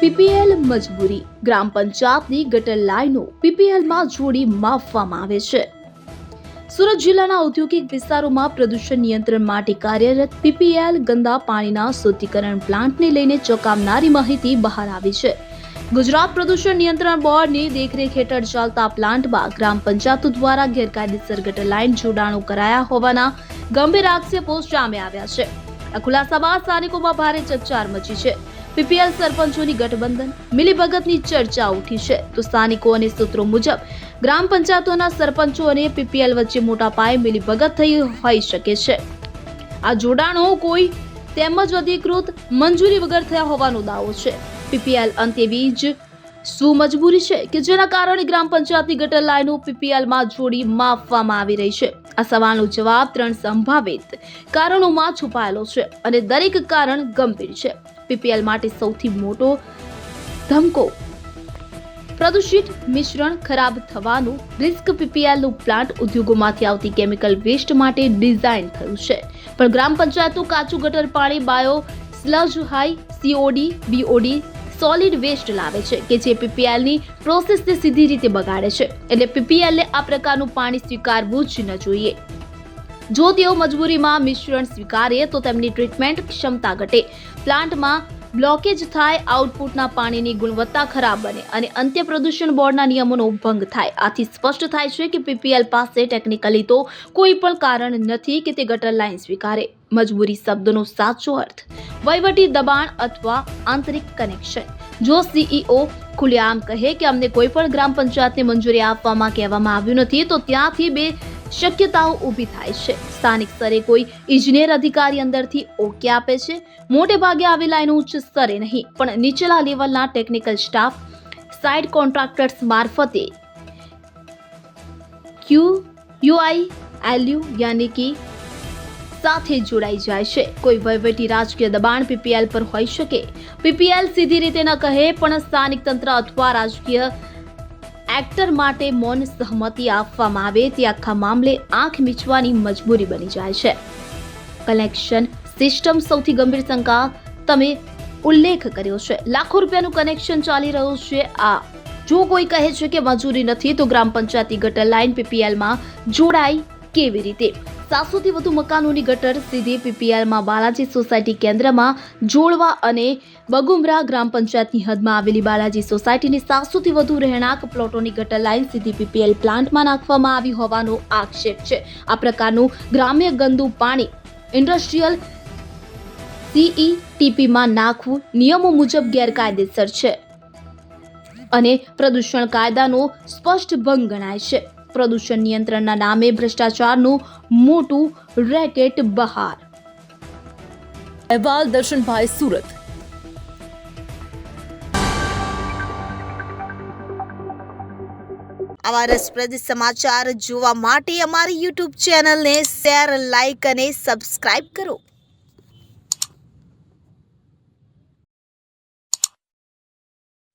PPL મજબૂરી. ગ્રામ પંચાયતની ગટર લાઈનો પીપીએલમાં જોડી માપવામાં આવે છે. સુરત જિલ્લાના ઔદ્યોગિક વિસ્તારોમાં પ્રદૂષણ નિયંત્રણ માટે કાર્યરત પીપીએલ ગંદા પાણીના શુદ્ધિકરણ પ્લાન્ટને લઈને ચોંકાવનારી માહિતી બહાર આવી છે. ગુજરાત પ્રદૂષણ નિયંત્રણ બોર્ડની દેખરેખ હેઠળ ચાલતા પ્લાન્ટમાં ગ્રામ પંચાયતો દ્વારા ગેરકાયદેસર ગટર લાઇન જોડાણો કરાયા હોવાના ગંભીર આક્ષેપો સામે આવ્યા છે. આ ખુલાસા બાદ સ્થાનિકોમાં ભારે ચકચાર મચી છે. પીપીએલ સરપંચોની ગઠબંધન, મિલીભગતની ચર્ચા ઉઠી છે. તો સ્થાનિકો અને સૂત્રો મુજબ, ગ્રામ પંચાયતોના સરપંચો અને પીપીએલ વચ્ચે મોટા પાયે મિલીભગત થઈ હોઈ શકે છે. આ જોડાણો કોઈ તેમજ અધિકૃત મંજૂરી વગર થયા હોવાનો દાવો છે. પીપીએલ અંતે એવી જ શું મજબૂરી છે કે જેના કારણે ગ્રામ પંચાયતની ગટર લાઈનો પીપીએલમાં જોડી માપવામાં આવી રહી છે? આ સવાલનો જવાબ ત્રણ સંભવિત કારણોમાં છુપાયેલો છે અને દરેક કારણ ગંભીર છે. પીપીએલ માટે સૌથી મોટો ધમકો. પ્રદૂષિત મિશ્રણ ખરાબ થવાનું રિસ્ક પીપીએલનું પ્લાન્ટ ઉદ્યોગોમાંથી આવતી કેમિકલ વેસ્ટ માટે ડિઝાઇન થયું છે. પણ ગ્રામ પંચાયતો કાચું ગટર પાણી bio sludge high COD, BOD, solid waste લાવે છે કે જે પીપીએલની પ્રોસેસને સીધી રીતે બગાડે છે. એટલે પીપીએલને આ પ્રકારનું પાણી સ્વીકારવું જ ન જોઈએ. જો તેઓ મજબૂરીમાં મિશ્રણ સ્વીકારે તો તેમની ટ્રીટમેન્ટ ક્ષમતા ઘટે. પ્લાન્ટમાં બ્લોકેજ થાય, આઉટપુટના પાણીની ગુણવત્તા ખરાબ બને અને અંત્ય પ્રદૂષણ બોર્ડના નિયમોનો ભંગ થાય. આથી સ્પષ્ટ થાય છે કે પીપીએલ પાસે ટેકનિકલી તો કોઈ પણ કારણ નથી કે તે ગટર લાઇન સ્વીકારે. મજબૂરી શબ્દનો સાચો અર્થ. વહીવટી દબાણ અથવા આંતરિક કનેક્શન. જો સીઈઓ ખુલ્લેઆમ કહે કે અમને કોઈ પણ ગ્રામ પંચાયતને મંજૂરી આપવામાં કહેવામાં આવ્યું નથી, તો ત્યાંથી બે શક્યતાઓ ઊભી થાય છે. સ્થાનિક સ્તરે કોઈ ઇજનેર અધિકારી અંદરથી ઓકે આપે છે. મોટે ભાગે આવી લાઈનો ઉચ્ચ સ્તરે નહીં, પણ નીચલા લેવલના ટેકનિકલ સ્ટાફ, સાઇડ કોન્ટ્રાક્ટર્સ મારફતે ક્યુ, યુઆઈ, એલયુ યાની કે સાથે જોડાઈ જાય છે. કોઈ વહીવટી રાજકીય દબાણ પીપીએલ પર હોઈ શકે. પીપીએલ સીધી રીતે ન કહે, પણ સ્થાનિક તંત્ર અથવા રાજકીય એક્ટર માટે મૌન સહમતિ આપવામાં આવે તે આખા મામલે આંખ મીચવાની મજબૂરી બની જાય છે. કનેક્શન સિસ્ટમ સૌથી ગંભીર શંકા તમે ઉલ્લેખ કર્યો છે. લાખો રૂપિયાનું કનેક્શન ચાલી રહ્યું છે. આ જો કોઈ કહે છે કે મજૂરી નથી, તો ગ્રામ પંચાયતી ગટર લાઇન પીપીએલમાં જોડાઈ કેવી રીતે? સાતસોથી વધુ મકાનોની ગટર સીધી પીપીએલમાં બાલાજી સોસાયટી કેન્દ્રમાં જોડવા અને બગુમરા ગ્રામ પંચાયતની હદમાં આવેલી બાલાજી સોસાયટીની સાતસોથી વધુ રહેણાંક પ્લોટોની ગટર લાઇન સીધી પીપીએલ પ્લાન્ટમાં નાખવામાં આવી હોવાનો આક્ષેપ છે. આ પ્રકારનું ગ્રામ્ય ગંદુ પાણી ઇન્ડસ્ટ્રીયલ સીઈટીપીમાં નાખવું નિયમો મુજબ ગેરકાયદેસર છે અને પ્રદૂષણ કાયદાનો સ્પષ્ટ ભંગ ગણાય છે. પ્રદૂષણ નિયંત્રણના નામે ભ્રષ્ટાચારનું મોટું રેકેટ બહાર. અહેવાલ દર્શનભાઈ સુરત. આવા રસપ્રદ સમાચાર જોવા માટે અમારી યુટ્યુબ ચેનલને શેર લાઇક અને સબસ્ક્રાઇબ કરો.